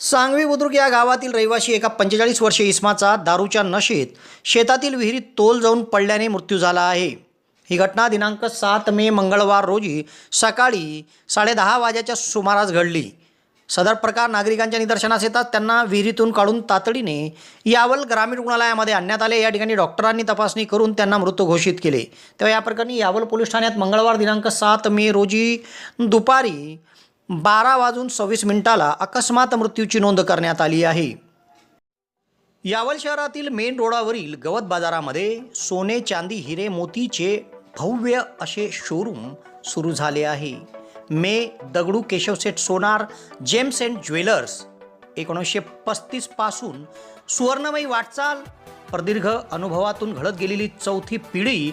सांगवी बुद्रुक या गावातील रहिवासी एका पंचेचाळीस वर्षे इस्माचा दारूच्या नशेत शेतातील विहिरीत तोल जाऊन पडल्याने मृत्यू झाला आहे. ही घटना दिनांक सात मे मंगळवार रोजी सकाळी साडेदहा वाजेच्या सुमारास घडली. सदर प्रकार नागरिकांच्या निदर्शनास येतात. त्यांना विहिरीतून काढून तातडीने यावल ग्रामीण रुग्णालयामध्ये आणण्यात आले. या ठिकाणी डॉक्टरांनी तपासणी करून त्यांना मृत घोषित केले. तेव्हा या प्रकरणी यावल पोलीस ठाण्यात मंगळवार दिनांक सात मे रोजी दुपारी बारा वाजून सव्वीस मिनिटाला अकस्मात मृत्यूची नोंद करण्यात आली आहे. यावल शहरातील मेन रोडावरील गवत बाजारामध्ये सोने चांदी हिरे मोतीचे भव्य असे शोरूम सुरू झाले आहे. मे Dagdu Keshavsheth Sonar gems and jewellers एकोणीसशे पस्तीसपासून सुवर्णमयी वाटचाल प्रदीर्घ अनुभवातून घडत गेलेली चौथी पिढी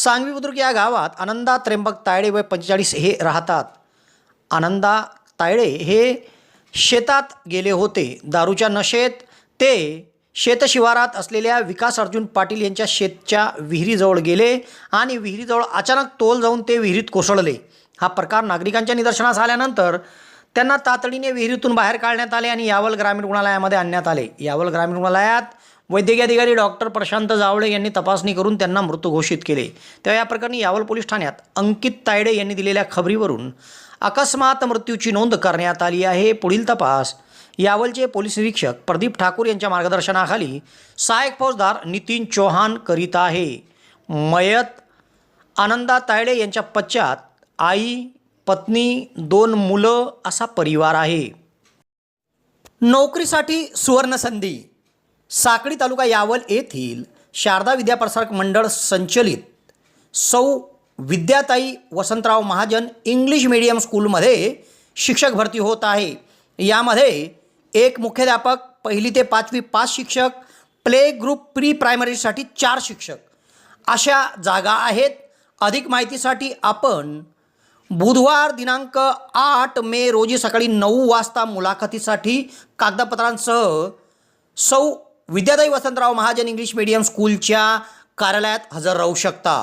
सांगवी बुद्रुक या गावात आनंदा त्र्यंबक तायडे व पंचेचाळीस हे राहतात. आनंदा तायडे हे शेतात गेले होते. दारूच्या नशेत ते शेतशिवारात असलेल्या विकास अर्जुन पाटील यांच्या शेतच्या विहिरीजवळ गेले आणि विहिरीजवळ अचानक तोल जाऊन ते विहिरीत कोसळले. हा प्रकार नागरिकांच्या निदर्शनास आल्यानंतर त्यांना तातडीने विहिरीतून बाहेर काढण्यात आले आणि यावल ग्रामीण रुग्णालयामध्ये आणण्यात आले. यावल ग्रामीण रुग्णालयात वैद्यकीय अधिकारी डॉक्टर प्रशांत जावळे यांनी तपासणी करून त्यांना मृत घोषित केले. तेव्हा या प्रकरणी यावल पोलीस ठाण्यात अंकित तायडे यांनी दिलेल्या खबरीवरून अकस्मात मृत्यूची नोंद करण्यात आली आहे. पुढील तपास. यावलचे पोलीस निरीक्षक प्रदीप ठाकूर यांच्या मार्गदर्शनाखाली सहायक फौजदार नितीन चौहान करीत आहे. मयत आनंदा तायडे यांच्या पश्चात आई पत्नी दोन मुलं असा परिवार आहे. नोकरीसाठी सुवर्णसंधी. साकळी तालुका यावल येथील शारदा विद्याप्रसारक मंडळ संचलित सौ विद्याताई वसंतराव महाजन इंग्लिश मीडियम स्कूलमध्ये शिक्षक भरती होत आहे. यामध्ये एक मुख्याध्यापक पहिली ते पाचवी पाच शिक्षक प्ले ग्रुप प्री प्रायमरीसाठी चार शिक्षक. अशा जागा आहेत. अधिक माहितीसाठी आपण बुधवार दिनांक आठ मे रोजी सकाळी नऊ वाजता मुलाखतीसाठी कागदपत्रांसह सौ विद्यादाई वसंतराव महाजन इंग्लिश मीडियम स्कूलच्या कार्यालयात हजर राहू शकता.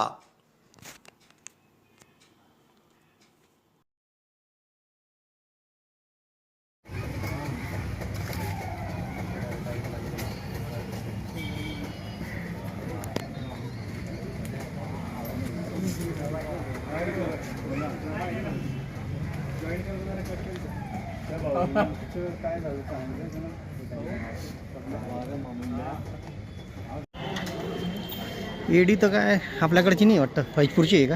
एडी तर काय आपल्याकडची नाही वाटतं. फैजपूरची आहे का?